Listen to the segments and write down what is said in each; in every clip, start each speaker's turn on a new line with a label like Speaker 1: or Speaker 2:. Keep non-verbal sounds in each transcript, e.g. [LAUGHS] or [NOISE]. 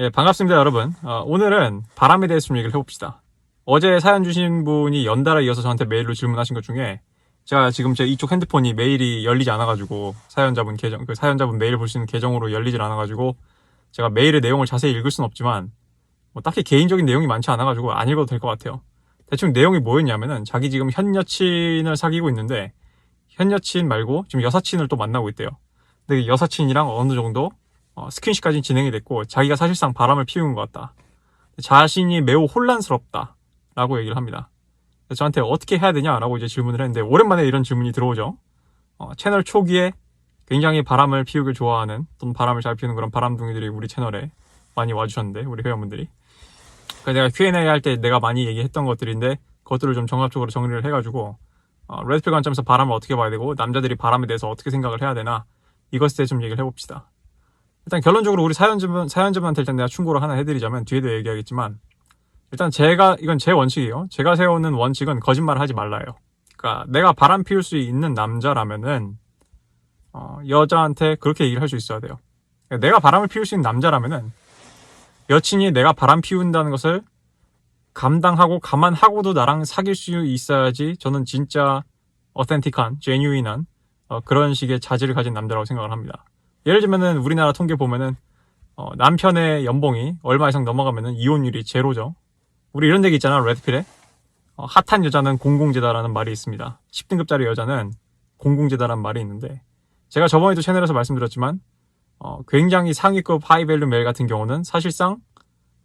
Speaker 1: 예, 반갑습니다, 여러분. 어, 오늘은 바람에 대해서 좀 얘기를 해봅시다. 어제 사연 주신 분이 연달아 이어서 저한테 메일로 질문하신 것 중에 제가 지금 제 이쪽 핸드폰이 메일이 열리지 않아가지고 사연자분 계정, 그 사연자분 메일 볼 수 있는 계정으로 열리질 않아가지고 제가 메일의 내용을 자세히 읽을 수는 없지만 뭐 딱히 개인적인 내용이 많지 않아가지고 안 읽어도 될 것 같아요. 대충 내용이 뭐였냐면은 자기 지금 현 여친을 사귀고 있는데 현 여친 말고 지금 여사친을 또 만나고 있대요. 근데 그 여사친이랑 어느 정도 어, 스킨십까지 진행이 됐고 자기가 사실상 바람을 피운 것 같다. 자신이 매우 혼란스럽다. 라고 얘기를 합니다. 저한테 어떻게 해야 되냐라고 이제 질문을 했는데 오랜만에 이런 질문이 들어오죠. 어, 채널 초기에 굉장히 바람을 피우길 좋아하는 또는 바람을 잘 피우는 그런 바람둥이들이 우리 채널에 많이 와주셨는데 우리 회원분들이 그 내가 Q&A 할 때 내가 많이 얘기했던 것들인데 그것들을 좀종합적으로 정리를 해가지고 어, 레드필 관점에서 바람을 어떻게 봐야 되고 남자들이 바람에 대해서 어떻게 생각을 해야 되나 이것에 대해 좀 얘기를 해봅시다. 일단 결론적으로 우리 사연자분, 사연자분한테 일단 내가 충고를 하나 해드리자면 뒤에도 얘기하겠지만 일단 제가 이건 제 원칙이에요. 제가 세우는 원칙은 거짓말 을 하지 말라요. 그러니까 내가 바람 피울 수 있는 남자라면은 어, 여자한테 그렇게 얘기를 할 수 있어야 돼요. 그러니까 내가 바람을 피울 수 있는 남자라면은 여친이 내가 바람 피운다는 것을 감당하고 감안하고도 나랑 사귈 수 있어야지 저는 진짜 어센틱한, 제뉴인한 어, 그런 식의 자질을 가진 남자라고 생각을 합니다. 예를 들면은 우리나라 통계 보면은 어, 남편의 연봉이 얼마 이상 넘어가면은 이혼율이 제로죠. 우리 이런 얘기 있잖아 레드필에 어, 핫한 여자는 공공재다라는 말이 있습니다. 10등급짜리 여자는 공공재다라는 말이 있는데 제가 저번에도 채널에서 말씀드렸지만 어, 굉장히 상위급 하이밸류 메일 같은 경우는 사실상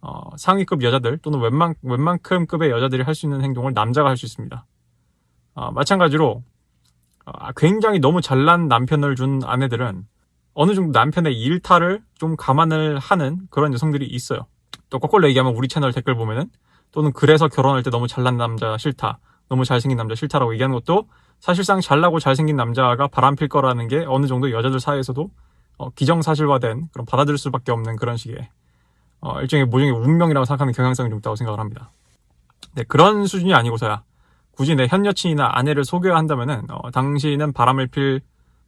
Speaker 1: 어, 상위급 여자들 또는 웬만, 웬만큼 급의 여자들이 할 수 있는 행동을 남자가 할 수 있습니다. 어, 마찬가지로 어, 굉장히 너무 잘난 남편을 준 아내들은 어느 정도 남편의 일탈을 좀 감안을 하는 그런 여성들이 있어요. 또 거꾸로 얘기하면 우리 채널 댓글 보면은 또는 그래서 결혼할 때 너무 잘난 남자 싫다. 너무 잘생긴 남자 싫다라고 얘기하는 것도 사실상 잘나고 잘생긴 남자가 바람필 거라는 게 어느 정도 여자들 사이에서도 어, 기정사실화된 그런 받아들일 수밖에 없는 그런 식의 어, 일종의 모종의 운명이라고 생각하는 경향성이 좀 있다고 생각을 합니다. 네, 그런 수준이 아니고서야 굳이 내 현 여친이나 아내를 소개한다면은 어, 당신은 바람을 필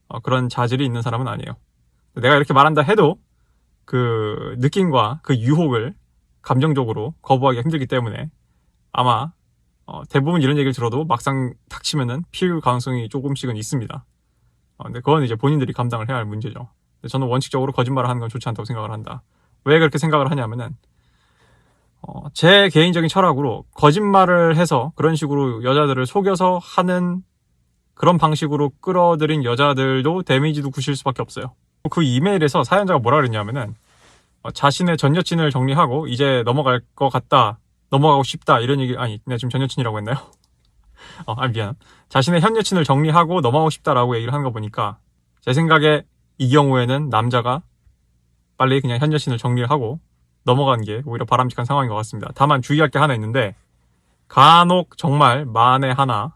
Speaker 1: 어, 그런 자질이 있는 사람은 아니에요. 내가 이렇게 말한다 해도 그 느낌과 그 유혹을 감정적으로 거부하기 힘들기 때문에 아마 어, 대부분 이런 얘기를 들어도 막상 닥치면은 피울 가능성이 조금씩은 있습니다. 어, 근데 그건 이제 본인들이 감당을 해야 할 문제죠. 근데 저는 원칙적으로 거짓말을 하는 건 좋지 않다고 생각을 한다. 왜 그렇게 생각을 하냐면은 어, 제 개인적인 철학으로 거짓말을 해서 그런 식으로 여자들을 속여서 하는 그런 방식으로 끌어들인 여자들도 데미지도 구실 수밖에 없어요. 그 이메일에서 사연자가 뭐라 그랬냐면은 어, 자신의 전 여친을 정리하고 이제 넘어갈 것 같다 넘어가고 싶다 이런 얘기 아니 내가 네, 지금 전 여친이라고 했나요? [LAUGHS] 어, 아 미안 자신의 현 여친을 정리하고 넘어가고 싶다라고 얘기를 하는 거 보니까 제 생각에 이 경우에는 남자가 빨리 그냥 현 여친을 정리하고 넘어간 게 오히려 바람직한 상황인 것 같습니다 다만 주의할 게 하나 있는데 간혹 정말 만에 하나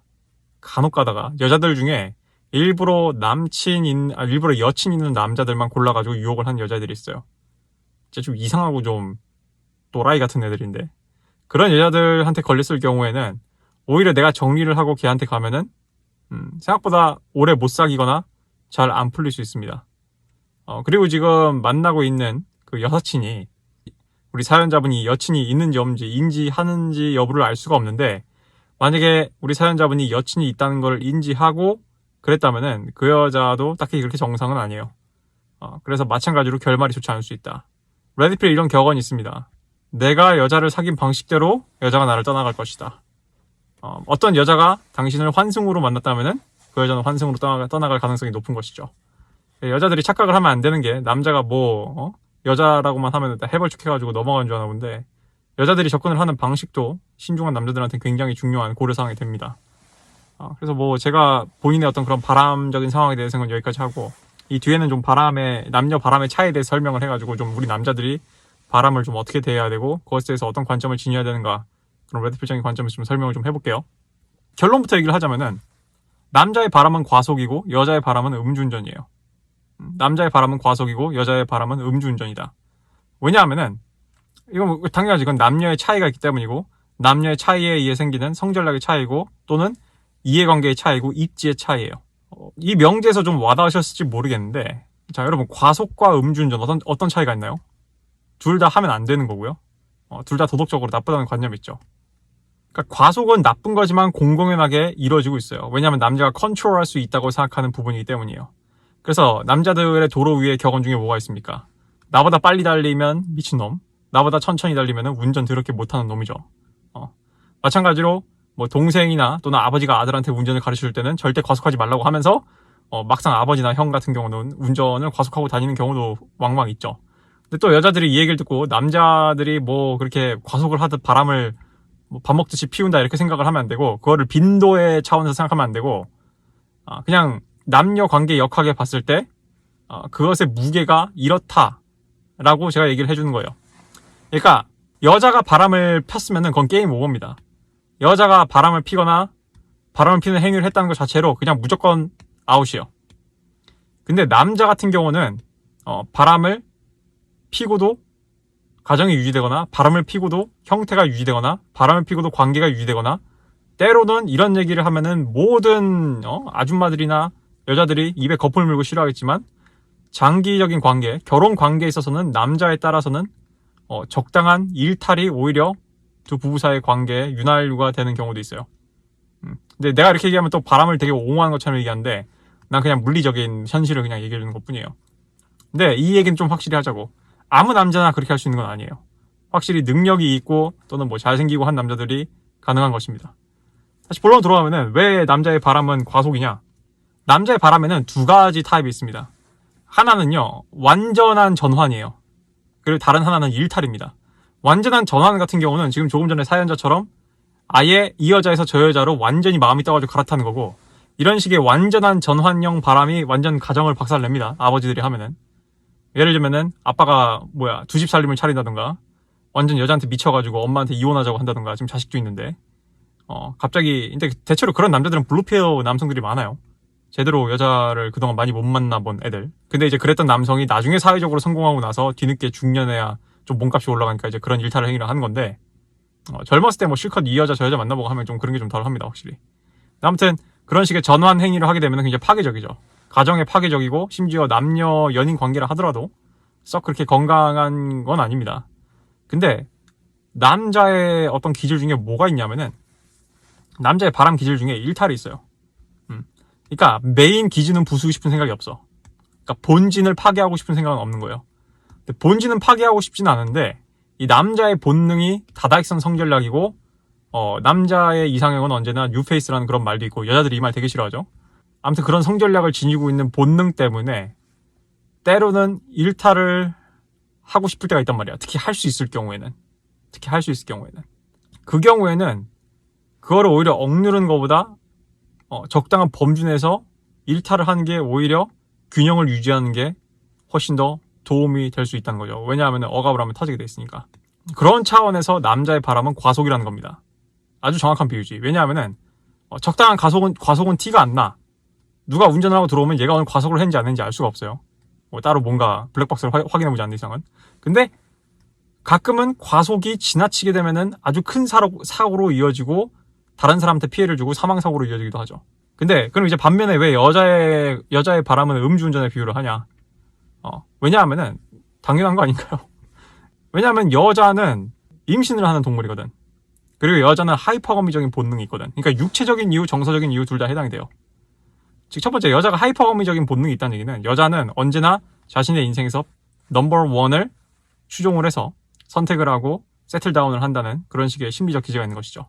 Speaker 1: 간혹 가다가 여자들 중에 일부러 남친인 아, 일부러 여친 있는 남자들만 골라가지고 유혹을 한 여자들이 있어요. 진짜 좀 이상하고 좀 또라이 같은 애들인데 그런 여자들한테 걸렸을 경우에는 오히려 내가 정리를 하고 걔한테 가면은 음, 생각보다 오래 못 사귀거나 잘 안 풀릴 수 있습니다. 어, 그리고 지금 만나고 있는 그 여사친이 우리 사연자분이 여친이 있는지 없는지 인지하는지 여부를 알 수가 없는데 만약에 우리 사연자분이 여친이 있다는 걸 인지하고 그랬다면그 여자도 딱히 그렇게 정상은 아니에요. 어, 그래서 마찬가지로 결말이 좋지 않을 수 있다. 레디필 이런 격언이 있습니다. 내가 여자를 사귄 방식대로 여자가 나를 떠나갈 것이다. 어, 어떤 여자가 당신을 환승으로 만났다면그 여자는 환승으로 떠나갈, 떠나갈 가능성이 높은 것이죠. 예, 여자들이 착각을 하면 안 되는 게 남자가 뭐 어? 여자라고만 하면 일단 해벌축해가지고 넘어가는 줄 아나 본데 여자들이 접근을 하는 방식도 신중한 남자들한테 굉장히 중요한 고려사항이 됩니다. 어, 그래서 뭐 제가 본인의 어떤 그런 바람적인 상황에 대해서는 여기까지 하고 이 뒤에는 좀 바람의 남녀 바람의 차이에 대해 설명을 해가지고 좀 우리 남자들이 바람을 좀 어떻게 대해야 되고 그것에 대해서 어떤 관점을 지녀야 되는가 그런 레드필적인 관점에서 좀 설명을 좀 해볼게요. 결론부터 얘기를 하자면은 남자의 바람은 과속이고 여자의 바람은 음주운전이에요. 음, 남자의 바람은 과속이고 여자의 바람은 음주운전이다. 왜냐하면은 이건 뭐 당연하지 이건 남녀의 차이가 있기 때문이고 남녀의 차이에 의해 생기는 성전략의 차이고 또는 이해관계의 차이고 입지의 차이예요. 어, 이 명제에서 좀 와닿으셨을지 모르겠는데 자 여러분 과속과 음주운전 어떤, 어떤 차이가 있나요? 둘 다 하면 안 되는 거고요. 어, 둘 다 도덕적으로 나쁘다는 관념이 있죠. 그러니까 과속은 나쁜 거지만 공공연하게 이루어지고 있어요. 왜냐하면 남자가 컨트롤할 수 있다고 생각하는 부분이기 때문이에요. 그래서 남자들의 도로 위에 격언 중에 뭐가 있습니까? 나보다 빨리 달리면 미친놈, 나보다 천천히 달리면 운전 더럽게 못하는 놈이죠. 어. 마찬가지로 뭐 동생이나 또는 아버지가 아들한테 운전을 가르쳐 줄 때는 절대 과속하지 말라고 하면서 어, 막상 아버지나 형 같은 경우는 운전을 과속하고 다니는 경우도 왕왕 있죠. 근데 또 여자들이 이 얘기를 듣고 남자들이 뭐 그렇게 과속을 하듯 바람을 뭐 밥 먹듯이 피운다 이렇게 생각을 하면 안 되고 그거를 빈도의 차원에서 생각하면 안 되고 아, 그냥 남녀 관계 역학에 봤을 때 아, 그것의 무게가 이렇다라고 제가 얘기를 해주는 거예요. 그러니까 여자가 바람을 폈으면은 그건 게임 오버입니다. 여자가 바람을 피거나 바람을 피는 행위를 했다는 것 자체로 그냥 무조건 아웃이요. 근데 남자 같은 경우는 어, 바람을 피고도 가정이 유지되거나 바람을 피고도 형태가 유지되거나 바람을 피고도 관계가 유지되거나 때로는 이런 얘기를 하면은 모든 어, 아줌마들이나 여자들이 입에 거품을 물고 싫어하겠지만 장기적인 관계, 결혼 관계에 있어서는 남자에 따라서는 어, 적당한 일탈이 오히려 두 부부 사이의 관계에 윤활유가 되는 경우도 있어요. 음. 근데 내가 이렇게 얘기하면 또 바람을 되게 옹호한 것처럼 얘기하는데 난 그냥 물리적인 현실을 그냥 얘기해 주는 것 뿐이에요. 근데 이 얘기는 좀 확실히 하자고. 아무 남자나 그렇게 할 수 있는 건 아니에요. 확실히 능력이 있고 또는 뭐 잘생기고 한 남자들이 가능한 것입니다. 다시 본론 으로 들어가면은 왜 남자의 바람은 과속이냐? 남자의 바람에는 두 가지 타입이 있습니다. 하나는요, 완전한 전환이에요. 그리고 다른 하나는 일탈입니다. 완전한 전환 같은 경우는 지금 조금 전에 사연자처럼 아예 이 여자에서 저 여자로 완전히 마음이 떠가지고 갈아타는 거고 이런 식의 완전한 전환형 바람이 완전 가정을 박살냅니다. 아버지들이 하면은 예를 들면은 아빠가 뭐야 두 집 살림을 차린다던가 완전 여자한테 미쳐가지고 엄마한테 이혼하자고 한다던가 지금 자식도 있는데 어 갑자기 근데 대체로 그런 남자들은 블루페어 남성들이 많아요. 제대로 여자를 그동안 많이 못 만나본 애들. 근데 이제 그랬던 남성이 나중에 사회적으로 성공하고 나서 뒤늦게 중년에야 좀 몸값이 올라가니까 이제 그런 일탈 행위를 한 건데 어, 젊었을 때 뭐 실컷 이 여자 저 여자 만나보고 하면 좀 그런 게 좀 덜합니다 확실히 아무튼 그런 식의 전환 행위를 하게 되면 굉장히 파괴적이죠 가정에 파괴적이고 심지어 남녀 연인 관계를 하더라도 썩 그렇게 건강한 건 아닙니다 근데 남자의 어떤 기질 중에 뭐가 있냐면은 남자의 바람 기질 중에 일탈이 있어요 음. 그러니까 메인 기질은 부수고 싶은 생각이 없어 그러니까 본진을 파괴하고 싶은 생각은 없는 거예요 본진은 파괴하고 싶진 않은데 이 남자의 본능이 다다익선 성전략이고 어, 남자의 이상형은 언제나 뉴페이스라는 그런 말도 있고 여자들이 이 말 되게 싫어하죠. 아무튼 그런 성전략을 지니고 있는 본능 때문에 때로는 일탈을 하고 싶을 때가 있단 말이야. 특히 할 수 있을 경우에는. 특히 할 수 있을 경우에는. 그 경우에는 그거를 오히려 억누른는 것보다 어, 적당한 범준에서 일탈을 하는 게 오히려 균형을 유지하는 게 훨씬 더 도움이 될 수 있다는 거죠. 왜냐하면 억압을 하면 터지게 돼 있으니까. 그런 차원에서 남자의 바람은 과속이라는 겁니다. 아주 정확한 비유지. 왜냐하면은 어, 적당한 과속은 과속은 티가 안 나. 누가 운전 하고 들어오면 얘가 오늘 과속을 했는지 안 했는지 알 수가 없어요. 뭐 따로 뭔가 블랙박스를 확인해 보지 않는 이상은. 근데 가끔은 과속이 지나치게 되면은 아주 큰 사로, 사고로 이어지고 다른 사람한테 피해를 주고 사망 사고로 이어지기도 하죠. 근데 그럼 이제 반면에 왜 여자의 여자의 바람은 음주운전에 비유를 하냐? 어, 왜냐하면은 당연한 거 아닌가요? [LAUGHS] 왜냐하면 여자는 임신을 하는 동물이거든. 그리고 여자는 하이퍼거미적인 본능이 있거든. 그러니까 육체적인 이유, 정서적인 이유 둘 다 해당이 돼요. 즉 첫 번째 여자가 하이퍼거미적인 본능이 있다는 얘기는 여자는 언제나 자신의 인생에서 넘버 원을 추종을 해서 선택을 하고 세틀다운을 한다는 그런 식의 심리적 기재가 있는 것이죠.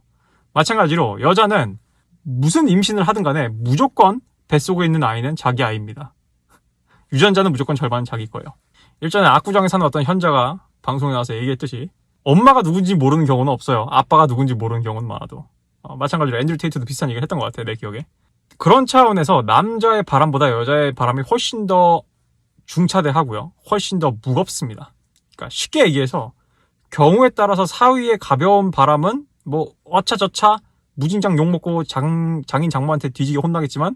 Speaker 1: 마찬가지로 여자는 무슨 임신을 하든 간에 무조건 뱃속에 있는 아이는 자기 아이입니다. 유전자는 무조건 절반은 자기 거예요. 일전에 압구정에 사는 어떤 현자가 방송에 나와서 얘기했듯이 엄마가 누군지 모르는 경우는 없어요. 아빠가 누군지 모르는 경우는 많아도. 어, 마찬가지로 앤드류 테이트도 비슷한 얘기를 했던 것 같아요. 내 기억에. 그런 차원에서 남자의 바람보다 여자의 바람이 훨씬 더 중차대하고요. 훨씬 더 무겁습니다. 그러니까 쉽게 얘기해서 경우에 따라서 사위의 가벼운 바람은 뭐 어차저차 무진장 욕먹고 장, 장인 장모한테 뒤지게 혼나겠지만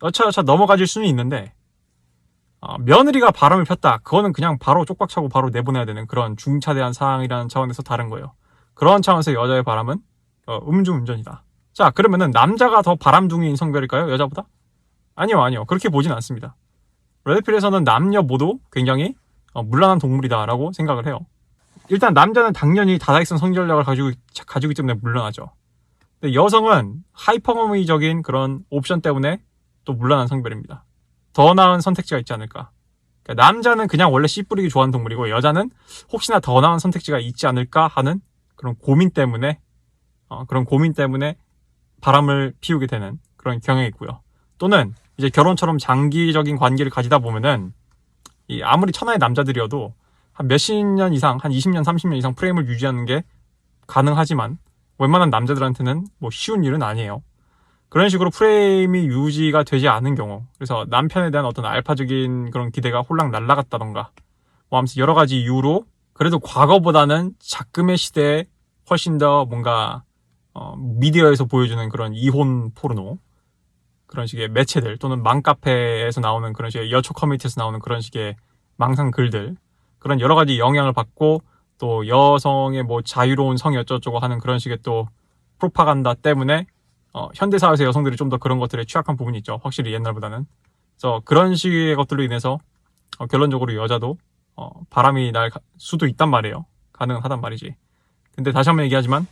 Speaker 1: 어차저차 넘어가질 수는 있는데 어, 며느리가 바람을 폈다. 그거는 그냥 바로 쪽박차고 바로 내보내야 되는 그런 중차대한 사항이라는 차원에서 다른 거예요. 그런 차원에서 여자의 바람은 어, 음주운전이다. 자, 그러면은 남자가 더 바람둥이인 성별일까요? 여자보다? 아니요, 아니요. 그렇게 보진 않습니다. 레드필에서는 남녀 모두 굉장히 어, 물란한 동물이다라고 생각을 해요. 일단 남자는 당연히 다다익선 성전력을 가지고, 가지고 있기 때문에 물란하죠. 근데 여성은 하이퍼머미적인 그런 옵션 때문에 또 물란한 성별입니다. 더 나은 선택지가 있지 않을까. 그러니까 남자는 그냥 원래 씨 뿌리기 좋아하는 동물이고 여자는 혹시나 더 나은 선택지가 있지 않을까 하는 그런 고민 때문에 어, 그런 고민 때문에 바람을 피우게 되는 그런 경향이 있고요. 또는 이제 결혼처럼 장기적인 관계를 가지다 보면은 이 아무리 천하의 남자들이어도 한 몇십 년 이상, 한 20년, 30년 이상 프레임을 유지하는 게 가능하지만 웬만한 남자들한테는 뭐 쉬운 일은 아니에요. 그런 식으로 프레임이 유지가 되지 않은 경우 그래서 남편에 대한 어떤 알파적인 그런 기대가 홀랑 날라갔다던가 뭐 아무튼 여러 가지 이유로 그래도 과거보다는 작금의 시대에 훨씬 더 뭔가 어, 미디어에서 보여주는 그런 이혼 포르노 그런 식의 매체들 또는 맘카페에서 나오는 그런 식의 여초 커뮤니티에서 나오는 그런 식의 망상 글들 그런 여러 가지 영향을 받고 또 여성의 뭐 자유로운 성이 어쩌고저쩌고 하는 그런 식의 또 프로파간다 때문에 어, 현대 사회에서 여성들이 좀 더 그런 것들에 취약한 부분이 있죠. 확실히 옛날보다는. 그래서 그런 식의 것들로 인해서 어, 결론적으로 여자도 어, 바람이 날 수도 있단 말이에요. 가능하단 말이지. 근데 다시 한번 얘기하지만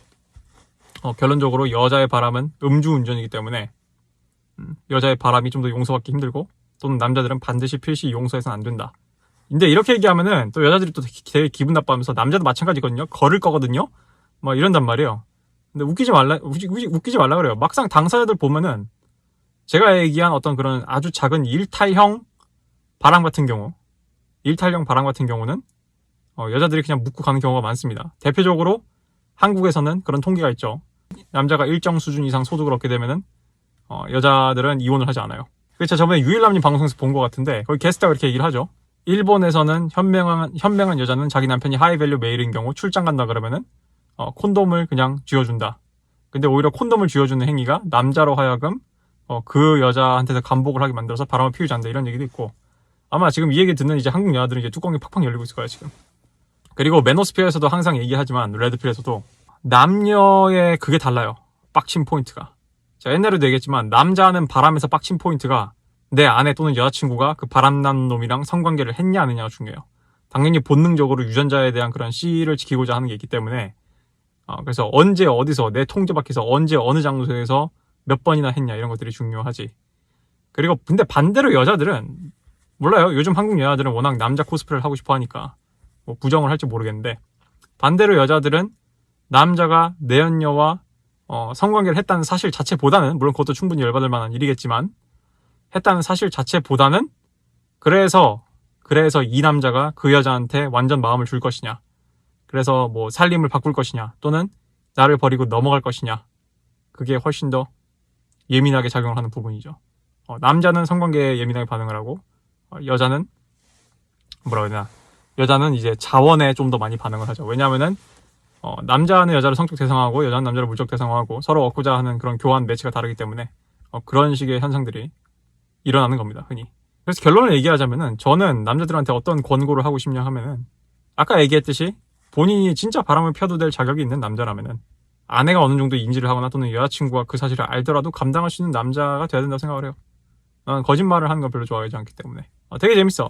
Speaker 1: 어, 결론적으로 여자의 바람은 음주운전이기 때문에 음, 여자의 바람이 좀 더 용서받기 힘들고 또는 남자들은 반드시 필시 용서해서는 안 된다. 근데 이렇게 얘기하면은 또 여자들이 또 되게 기분 나빠하면서 남자도 마찬가지거든요. 걸을 거거든요. 막 이런단 말이에요. 근데 웃기지 말라 웃기, 웃기지 말라 그래요. 막상 당사자들 보면은 제가 얘기한 어떤 그런 아주 작은 일탈형 바람 같은 경우, 일탈형 바람 같은 경우는 어, 여자들이 그냥 묻고 가는 경우가 많습니다. 대표적으로 한국에서는 그런 통계가 있죠. 남자가 일정 수준 이상 소득을 얻게 되면은 어, 여자들은 이혼을 하지 않아요. 그 제가 저번에 유일남님 방송에서 본 것 같은데 거기 게스트가 이렇게 얘기를 하죠. 일본에서는 현명한 현명한 여자는 자기 남편이 하이밸류 메일인 경우 출장 간다 그러면은 어, 콘돔을 그냥 쥐어준다. 근데 오히려 콘돔을 쥐어주는 행위가 남자로 하여금 어, 그 여자한테 서간복을 하게 만들어서 바람을 피우지 않는다 이런 얘기도 있고 아마 지금 이 얘기 듣는 이제 한국 여자들은 이제 뚜껑이 팍팍 열리고 있을 거예요 지금 그리고 매너스피어에서도 항상 얘기하지만 레드필에서도 남녀의 그게 달라요 빡친 포인트가 제 옛날에도 얘기했지만 남자는 바람에서 빡친 포인트가 내 아내 또는 여자친구가 그 바람난 놈이랑 성관계를 했냐 안 했냐가 중요해요 당연히 본능적으로 유전자에 대한 그런 C를 지키고자 하는 게 있기 때문에 어, 그래서 언제 어디서 내 통제 밖에서 언제 어느 장소에서 몇 번이나 했냐 이런 것들이 중요하지 그리고 근데 반대로 여자들은 몰라요 요즘 한국 여자들은 워낙 남자 코스프레를 하고 싶어 하니까 뭐 부정을 할지 모르겠는데 반대로 여자들은 남자가 내연녀와 어, 성관계를 했다는 사실 자체보다는 물론 그것도 충분히 열받을 만한 일이겠지만 했다는 사실 자체보다는 그래서 그래서 이 남자가 그 여자한테 완전 마음을 줄 것이냐 그래서 뭐 살림을 바꿀 것이냐 또는 나를 버리고 넘어갈 것이냐 그게 훨씬 더 예민하게 작용을 하는 부분이죠. 어, 남자는 성관계에 예민하게 반응을 하고 어, 여자는 뭐라 그러나 여자는 이제 자원에 좀 더 많이 반응을 하죠. 왜냐하면은 어, 남자는 여자를 성적 대상화하고 여자는 남자를 물적 대상화하고 서로 얻고자 하는 그런 교환 매치가 다르기 때문에 어, 그런 식의 현상들이 일어나는 겁니다. 흔히. 그래서 결론을 얘기하자면은 저는 남자들한테 어떤 권고를 하고 싶냐 하면은 아까 얘기했듯이 본인이 진짜 바람을 펴도 될 자격이 있는 남자라면은 아내가 어느 정도 인지를 하거나 또는 여자친구가 그 사실을 알더라도 감당할 수 있는 남자가 돼야 된다고 생각을 해요. 난 거짓말을 하는 걸 별로 좋아하지 않기 때문에. 어, 되게 재밌어.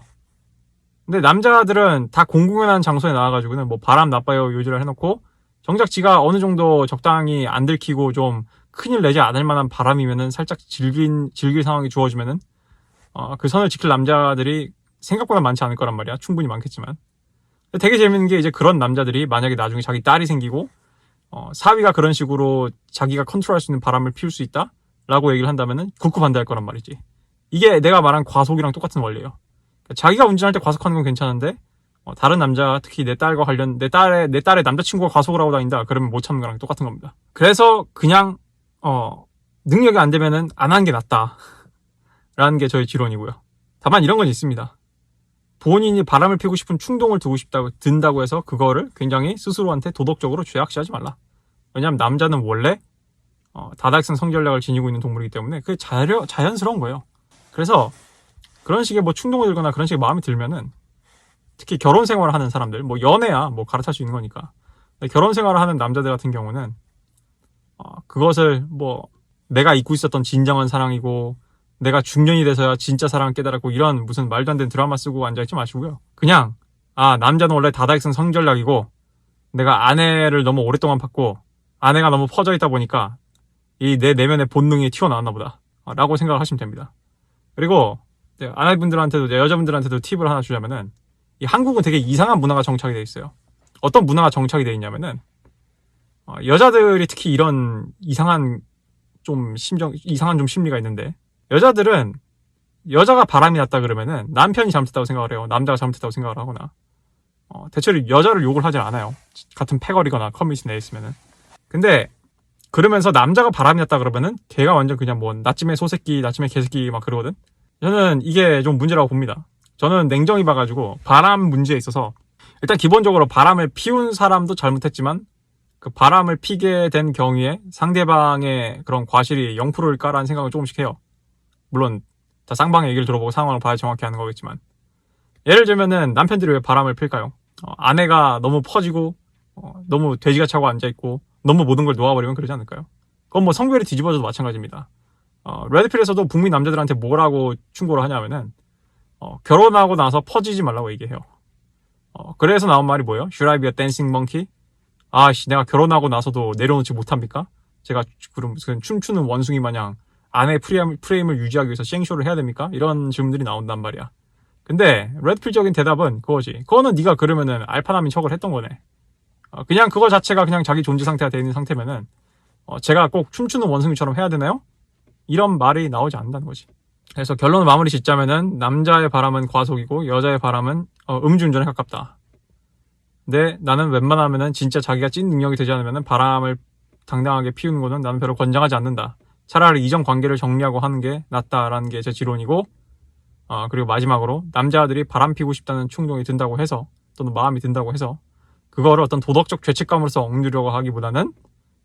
Speaker 1: 근데 남자들은 다 공공연한 장소에 나와가지고는 뭐 바람 나빠요 요지를 해놓고 정작 지가 어느 정도 적당히 안 들키고 좀 큰일 내지 않을 만한 바람이면은 살짝 질긴, 질길 상황이 주어지면은 어, 그 선을 지킬 남자들이 생각보다 많지 않을 거란 말이야. 충분히 많겠지만. 되게 재밌는 게 이제 그런 남자들이 만약에 나중에 자기 딸이 생기고 어, 사위가 그런 식으로 자기가 컨트롤할 수 있는 바람을 피울 수 있다라고 얘기를 한다면은 극구 반대할 거란 말이지. 이게 내가 말한 과속이랑 똑같은 원리예요. 그러니까 자기가 운전할 때 과속하는 건 괜찮은데 어, 다른 남자 특히 내 딸과 관련 내 딸의 내 딸의 남자친구가 과속을 하고 다닌다 그러면 못 참는 거랑 똑같은 겁니다. 그래서 그냥 어, 능력이 안 되면은 안 하는 게 낫다라는 게 저의 지론이고요. 다만 이런 건 있습니다. 본인이 바람을 피고 싶은 충동을 두고 싶다고 든다고 해서 그거를 굉장히 스스로한테 도덕적으로 죄악시하지 말라. 왜냐하면 남자는 원래 어, 다다익선 성전략을 지니고 있는 동물이기 때문에 그게 자려, 자연스러운 거예요. 그래서 그런 식의 뭐 충동을 들거나 그런 식의 마음이 들면은 특히 결혼 생활을 하는 사람들, 뭐 연애야 뭐 갈아탈 수 있는 거니까 결혼 생활을 하는 남자들 같은 경우는 어, 그것을 뭐 내가 잊고 있었던 진정한 사랑이고 내가 중년이 돼서야 진짜 사랑을 깨달았고 이런 무슨 말도 안 되는 드라마 쓰고 앉아있지 마시고요. 그냥 아 남자는 원래 다다익선 성전략이고 내가 아내를 너무 오랫동안 봤고 아내가 너무 퍼져있다 보니까 이 내 내면의 본능이 튀어나왔나 보다 아, 라고 생각을 하시면 됩니다. 그리고 아내분들한테도 여자분들한테도 팁을 하나 주자면은 이 한국은 되게 이상한 문화가 정착이 돼 있어요. 어떤 문화가 정착이 돼 있냐면은 어, 여자들이 특히 이런 이상한 좀 심정 이상한 좀 심리가 있는데 여자들은 여자가 바람이 났다 그러면은 남편이 잘못했다고 생각을 해요. 남자가 잘못했다고 생각을 하거나. 어, 대체로 여자를 욕을 하진 않아요. 같은 패거리거나 커뮤니티에 있으면은. 근데 그러면서 남자가 바람이 났다 그러면은 걔가 완전 그냥 뭐 나쯤에 소새끼, 나쯤에 개새끼 막 그러거든. 저는 이게 좀 문제라고 봅니다. 저는 냉정히 봐가지고 바람 문제에 있어서 일단 기본적으로 바람을 피운 사람도 잘못했지만 그 바람을 피게 된경우에 상대방의 그런 과실이 0%일까라는 생각을 조금씩 해요. 물론 다 쌍방의 얘기를 들어보고 상황을 봐야 정확히 하는 거겠지만 예를 들면은 남편들이 왜 바람을 필까요? 어, 아내가 너무 퍼지고 어, 너무 돼지가 차고 앉아 있고 너무 모든 걸 놓아버리면 그러지 않을까요? 그건 뭐 성별이 뒤집어져도 마찬가지입니다. 어, 레드필에서도 북미 남자들한테 뭐라고 충고를 하냐면은 어, 결혼하고 나서 퍼지지 말라고 얘기해요. 어, 그래서 나온 말이 뭐예요? Should I be a dancing monkey? 아씨 내가 결혼하고 나서도 내려놓지 못합니까? 제가 그럼 춤추는 원숭이 마냥 안에 프레임, 프레임을 유지하기 위해서 쌩쇼를 해야 됩니까? 이런 질문들이 나온단 말이야. 근데 레드필적인 대답은 그거지. 그거는 네가 그러면은 알파나민 척을 했던 거네. 어, 그냥 그거 자체가 그냥 자기 존재 상태가 되어 있는 상태면은 어, 제가 꼭 춤추는 원숭이처럼 해야 되나요? 이런 말이 나오지 않는다는 거지. 그래서 결론을 마무리 짓자면은 남자의 바람은 과속이고 여자의 바람은 어, 음주운전에 가깝다. 근데 나는 웬만하면은 진짜 자기가 찐 능력이 되지 않으면은 바람을 당당하게 피우는 거는 나는 별로 권장하지 않는다. 차라리 이전 관계를 정리하고 하는 게 낫다라는 게 제 지론이고 어, 그리고 마지막으로 남자들이 바람피고 싶다는 충동이 든다고 해서 또는 마음이 든다고 해서 그거를 어떤 도덕적 죄책감으로서 억누려고 하기보다는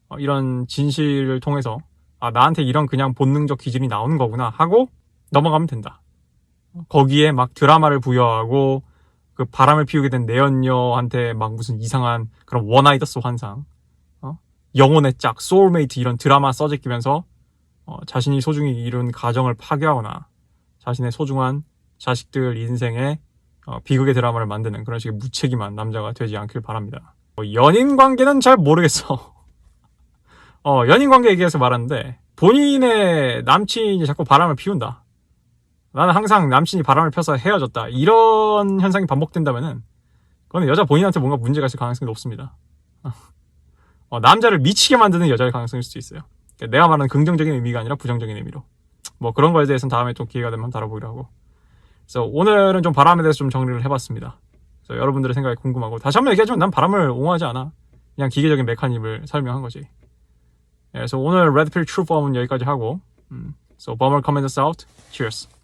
Speaker 1: 어, 이런 진실을 통해서 아 나한테 이런 그냥 본능적 기질이 나오는 거구나 하고 넘어가면 된다. 거기에 막 드라마를 부여하고 그 바람을 피우게 된 내연녀한테 막 무슨 이상한 그런 원아이더스 환상, 어? 영혼의 짝, 소울메이트 이런 드라마 써제끼면서 어, 자신이 소중히 이룬 가정을 파괴하거나 자신의 소중한 자식들 인생에 어, 비극의 드라마를 만드는 그런 식의 무책임한 남자가 되지 않길 바랍니다. 어, 연인 관계는 잘 모르겠어. [LAUGHS] 어, 연인 관계 얘기해서 말하는데 본인의 남친이 자꾸 바람을 피운다. 나는 항상 남친이 바람을 펴서 헤어졌다. 이런 현상이 반복된다면은 그건 여자 본인한테 뭔가 문제가 있을 가능성이 높습니다. [LAUGHS] 어, 남자를 미치게 만드는 여자의 가능성일 수도 있어요. 그러니까 내가 말하는 긍정적인 의미가 아니라 부정적인 의미로. 뭐 그런 거에 대해서는 다음에 또 기회가 되면 다뤄보기로 하고. 그래서 오늘은 좀 바람에 대해서 좀 정리를 해봤습니다. 그래서 여러분들의 생각이 궁금하고 다시 한번 얘기하지만 난 바람을 옹호하지 않아. 그냥 기계적인 메커니즘을 설명한 거지. 예, 그래서 오늘 레드필 트루폼은 여기까지 하고. 음, so bomber commander out. Cheers.